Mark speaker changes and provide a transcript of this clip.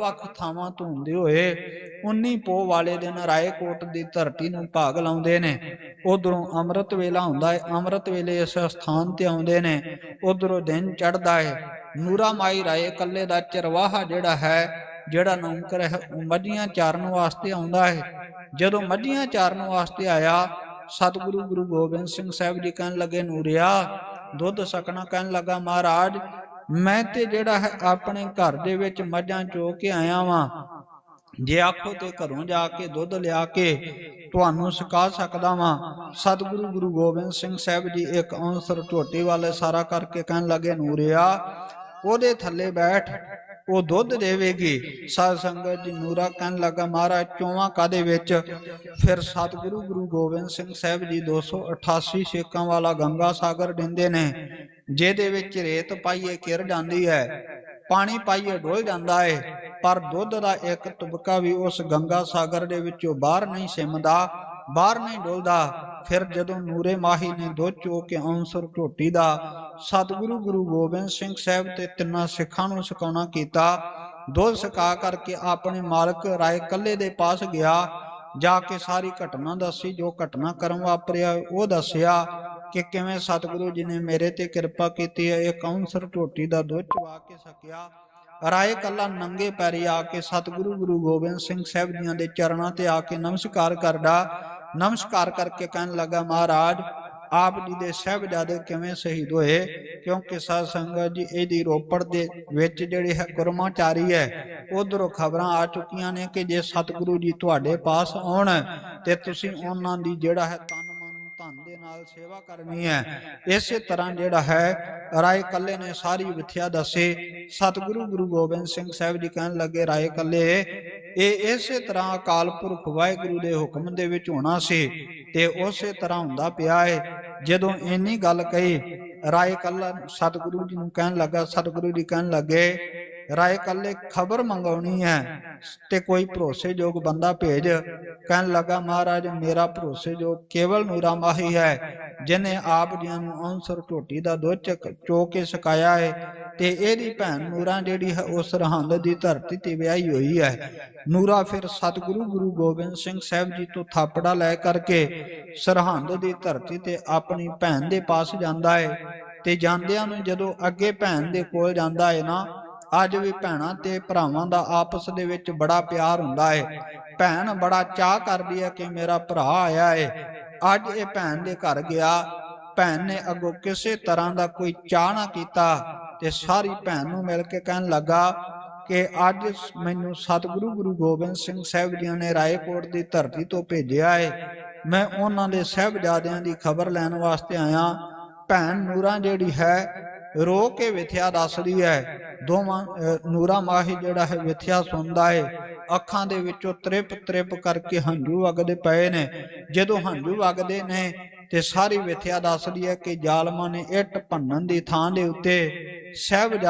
Speaker 1: ਵੱਖ ਥਾਵਾਂ ਤੋਂ ਹੁੰਦੇ ਹੋਏ 19 ਪੋ ਵਾਲੇ ਦਿਨ ਰਾਏਕੋਟ ਦੀ ਧਰਤੀ ਨੂੰ ਭਾਗ ਲਾਉਂਦੇ ਨੇ। ਉਧਰੋਂ ਅੰਮ੍ਰਿਤ ਵੇਲਾ ਹੁੰਦਾ ਹੈ ਅੰਮ੍ਰਿਤ ਵੇਲੇ ਇਸ ਸਥਾਨ ਤੇ ਆਉਂਦੇ ਨੇ। ਉਧਰੋਂ ਦਿਨ ਚੜ੍ਹਦਾ ਹੈ ਨੂਰਾ ਮਾਈ ਰਾਏ ਕੱਲੇ ਦਾ ਚਰਵਾਹਾ ਜਿਹੜਾ ਹੈ, ਜਿਹੜਾ ਨੌਕਰ ਹੈ, ਉਹ ਮੱਝੀਆਂ ਚਾਰਨ ਵਾਸਤੇ ਆਉਂਦਾ ਹੈ ਜਦੋਂ ਮੱਝੀਆਂ ਚਾਰਨ ਵਾਸਤੇ ਆਇਆ, ਸਤਿਗੁਰੂ ਗੁਰੂ ਗੋਬਿੰਦ ਸਿੰਘ ਸਾਹਿਬ ਜੀ ਕਹਿਣ ਲੱਗੇ, ਨੂਰਿਆ, ਦੁੱਧ ਸਕਣਾ, ਕਹਿਣ ਲੱਗਾ, ਮਹਾਰਾਜ ਮੈਂ ਤੇ ਜਿਹੜਾ ਹੈ ਆਪਣੇ ਘਰ ਦੇ ਵਿੱਚ ਮੱਝਾਂ ਚੋ ਕੇ ਆਇਆ ਵਾਂ। ਜੇ ਆਖੋ ਤੇ ਘਰੋਂ ਜਾ ਕੇ ਦੁੱਧ ਲਿਆ ਕੇ ਤੁਹਾਨੂੰ ਸਕਾ ਸਕਦਾ ਵਾਂ। ਸਤਿਗੁਰੂ ਗੁਰੂ ਗੋਬਿੰਦ ਸਿੰਘ ਸਾਹਿਬ ਜੀ ਇੱਕ ਅੰਸਰ ਝੋਟੀ ਵਾਲੇ ਸਾਰਾ ਕਰਕੇ ਕਹਿਣ ਲੱਗੇ ਨੂਰਿਆ, ਉਹਦੇ ਥੱਲੇ ਬੈਠ। ਉਹ ਦੁੱਧ ਦੇਵੇਗੀ। ਸਾਧ ਸੰਗਤ ਜੀ, ਨੂਰਾ ਕਹਿਣ ਲੱਗਾ, ਮਹਾਰਾਜ, ਚੋਵਾਂ ਕਾਦੇ ਵਿੱਚ? ਫਿਰ ਸਤਿਗੁਰੂ ਗੁਰੂ ਗੋਬਿੰਦ ਸਿੰਘ ਸਾਹਿਬ ਜੀ 288 ਛੇਕਾਂ ਵਾਲਾ ਗੰਗਾ ਸਾਗਰ ਦਿੰਦੇ ਨੇ, ਜਿਹਦੇ ਵਿੱਚ ਰੇਤ ਪਾਈਏ, ਕਿਰ ਜਾਂਦੀ ਹੈ, ਪਾਣੀ ਪਾਈਏ, ਡੁੱਲ ਜਾਂਦਾ ਹੈ ਪਰ ਦੁੱਧ ਦਾ ਇੱਕ ਤੁਬਕਾ ਵੀ ਉਸ ਗੰਗਾ ਸਾਗਰ ਦੇ ਵਿੱਚੋਂ ਬਾਹਰ ਨਹੀਂ ਸਿਮਦਾ, ਬਾਹਰ ਨਹੀਂ ਡੁੱਲਦਾ। ਫਿਰ ਜਦੋਂ ਨੂਰੇ ਮਾਹੀ ਨੇ ਦੁੱਧ ਚੋ ਕੇ ਅਨਸਰ ਝੋਟੀ ਦਾ ਸਤਿਗੁਰੂ ਗੁਰੂ ਗੋਬਿੰਦ ਸਿੰਘ ਸਾਹਿਬ ਤੇ ਤਿੰਨਾਂ ਸਿੱਖਾਂ ਨੂੰ ਸਿਕਾਉਣਾ ਕੀਤਾ। ਦੁੱਧ ਸਕਾ ਕਰਕੇ ਆਪਣੇ ਮਾਲਕ ਰਾਏ ਕੱਲੇ ਦੇ ਪਾਸ ਗਿਆ। ਜਾ ਕੇ ਸਾਰੀ ਘਟਨਾ ਦੱਸੀ, ਜੋ ਘਟਨਾ ਕਰਮ ਵਾਪਰਿਆ, ਉਹ ਦੱਸਿਆ ਕਿ ਕਿਵੇਂ ਸਤਿਗੁਰੂ ਜੀ ਨੇ ਮੇਰੇ ਤੇ ਕਿਰਪਾ ਕੀਤੀ ਹੈ, ਇਹ ਕੌਂਸਰ ਝੋਟੀ ਦਾ ਦੁੱਧ ਚਵਾ ਕੇ ਸਕਿਆ ਰਾਏ ਕੱਲਾ ਨੰਗੇ ਪੈਰੀ ਆ ਕੇ ਸਤਿਗੁਰੂ ਗੁਰੂ ਗੋਬਿੰਦ ਸਿੰਘ ਸਾਹਿਬ ਜੀਆਂ ਦੇ ਚਰਨਾਂ ਤੇ ਆ ਕੇ ਨਮਸਕਾਰ ਕਰਦਾ। ਨਮਸਕਾਰ ਕਰਕੇ ਕਹਿਣ ਲੱਗਾ, ਮਹਾਰਾਜ ਆਪ ਜੀ ਦੇ ਸਹਿਬਜ਼ਾਦੇ ਕਿਵੇਂ ਸ਼ਹੀਦ ਹੋਏ? ਕਿਉਂਕਿ ਸਾਧ ਸੰਗਤ ਜੀ, ਇਹਦੀ ਰੋਪੜ ਦੇ ਵਿੱਚ ਜਿਹੜੇ ਹੈ ਗੁਰਮਾਚਾਰੀ ਹੈ, ਉਧਰੋਂ ਖਬਰਾਂ ਆ ਚੁੱਕੀਆਂ ਨੇ ਕਿ ਜੇ ਸਤਿਗੁਰੂ ਜੀ ਤੁਹਾਡੇ ਪਾਸ ਆਉਣ, ਤੇ ਤੁਸੀਂ ਉਹਨਾਂ ਦੀ ਜਿਹੜਾ ਹੈ ਤਨ ਧਨ ਦੇ ਨਾਲ ਸੇਵਾ ਕਰਨੀ ਹੈ। ਇਸੇ ਤਰ੍ਹਾਂ ਜਿਹੜਾ ਹੈ, ਰਾਏ ਕੱਲੇ ਨੇ ਸਾਰੀ ਵਿਥਿਆ ਦੱਸੇ। ਸਤਿਗੁਰੂ ਗੁਰੂ ਗੋਬਿੰਦ ਸਿੰਘ ਸਾਹਿਬ ਜੀ ਕਹਿਣ ਲੱਗੇ, ਰਾਏ ਕੱਲੇ, ਇਹ ਇਸੇ ਤਰ੍ਹਾਂ ਅਕਾਲ ਪੁਰਖ ਵਾਹਿਗੁਰੂ ਦੇ ਹੁਕਮ ਦੇ ਵਿੱਚ ਹੋਣਾ ਸੀ। ਤੇ ਉਸੇ ਤਰ੍ਹਾਂ ਹੁੰਦਾ ਪਿਆ ਏ। ਜਦੋਂ ਇੰਨੀ ਗੱਲ ਕਹੀ, ਰਾਏ ਕੱਲਾ ਸਤਿਗੁਰੂ ਜੀ ਨੂੰ ਕਹਿਣ ਲੱਗਾ, ਸਤਿਗੁਰੂ ਜੀ ਕਹਿਣ ਲੱਗੇ ਰਾਏ ਕੱਲੇ ਖਬਰ ਮੰਗਾਉਣੀ ਹੈ ਤੇ ਕੋਈ ਭਰੋਸੇਯੋਗ ਬੰਦਾ ਭੇਜ। ਕਹਿਣ ਲੱਗਾ, ਮਹਾਰਾਜ, ਮੇਰਾ ਭਰੋਸੇਯੋਗ ਕੇਵਲ ਨੂਰਾ ਮਾਹੀ ਹੈ ਜਿਨੇ ਆਪ ਜੀਆਂ ਨੂੰ ਅਨਸਰ ਝੋਟੀ ਦਾ ਦੁੱਧ ਚੋ ਕੇ ਸਕਾਇਆ ਹੈ ਤੇ ਇਹਦੀ ਭੈਣ ਨੂਰਾ ਜਿਹੜੀ ਹੈ, ਉਹ ਸਰਹੰਦ ਦੀ ਧਰਤੀ ਤੇ ਵਿਆਹੀ ਹੋਈ ਹੈ। ਨੂਰਾ ਫਿਰ ਸਤਿਗੁਰੂ ਗੁਰੂ ਗੋਬਿੰਦ ਸਿੰਘ ਸਾਹਿਬ ਜੀ ਤੋਂ ਥਾਪੜਾ ਲੈ ਕਰਕੇ ਸਰਹੰਦ ਦੀ ਧਰਤੀ ਤੇ ਆਪਣੀ ਭੈਣ ਦੇ ਪਾਸ ਜਾਂਦਾ ਹੈ ਤੇ ਜਾਂਦਿਆਂ ਨੂੰ ਜਦੋਂ ਅੱਗੇ ਭੈਣ ਦੇ ਕੋਲ ਜਾਂਦਾ ਹੈ ਨਾ ਅੱਜ ਵੀ ਭੈਣਾਂ ਤੇ ਭਰਾਵਾਂ ਦਾ ਆਪਸ ਦੇ ਵਿੱਚ ਬੜਾ ਪਿਆਰ ਹੁੰਦਾ ਹੈ ਭੈਣ ਬੜਾ ਚਾਹ ਕਰਦੀ ਹੈ ਕਿ ਮੇਰਾ ਭਰਾ ਆਇਆ ਹੈ ਅੱਜ ਇਹ ਭੈਣ ਦੇ ਘਰ ਗਿਆ। ਭੈਣ ਨੇ ਅੱਗੋਂ ਕਿਸੇ ਤਰ੍ਹਾਂ ਦਾ ਕੋਈ ਚਾਹ ਨਾ ਕੀਤਾ ਤੇ ਸਾਰੀ ਭੈਣ ਨੂੰ ਮਿਲ ਕੇ ਕਹਿਣ ਲੱਗਾ ਕਿ ਅੱਜ ਮੈਨੂੰ ਸਤਿਗੁਰੂ ਗੁਰੂ ਗੋਬਿੰਦ ਸਿੰਘ ਸਾਹਿਬ ਜੀ ਨੇ ਰਾਏਕੋਟ ਦੀ ਧਰਤੀ ਤੋਂ ਭੇਜਿਆ ਹੈ ਮੈਂ ਉਹਨਾਂ ਦੇ ਸਹਿਬਜ਼ਾਦਿਆਂ ਦੀ ਖਬਰ ਲੈਣ ਵਾਸਤੇ ਆਇਆ। ਭੈਣ ਨੂਰਾ ਜਿਹੜੀ ਹੈ ਰੋ ਕੇ ਵਿਥਿਆ ਦੱਸਦੀ ਹੈ। ਦੋਵਾਂ ਅਹ, ਨੂਰਾ ਮਾਹੀ ਜਿਹੜਾ ਹੈ ਵਿਥਿਆ ਸੁਣਦਾ ਹੈ ਅੱਖਾਂ ਦੇ ਵਿੱਚੋਂ ਤ੍ਰਿਪ ਤ੍ਰਿਪ ਕਰਕੇ ਹੰਝੂ ਵਗਦੇ ਪਏ ਨੇ। ਜਦੋਂ ਹੰਝੂ ਵਗਦੇ ਨੇ ਤੇ ਸਾਰੀ ਵਿਥਿਆ ਦੱਸਦੀ ਹੈ ਕਿ ਜ਼ਾਲਮਾਂ ਨੇ ਇੱਟ ਭੰਨਣ ਦੀ ਥਾਂ ਦੇ ਉੱਤੇ ਸਹਿਬਜ਼ਾ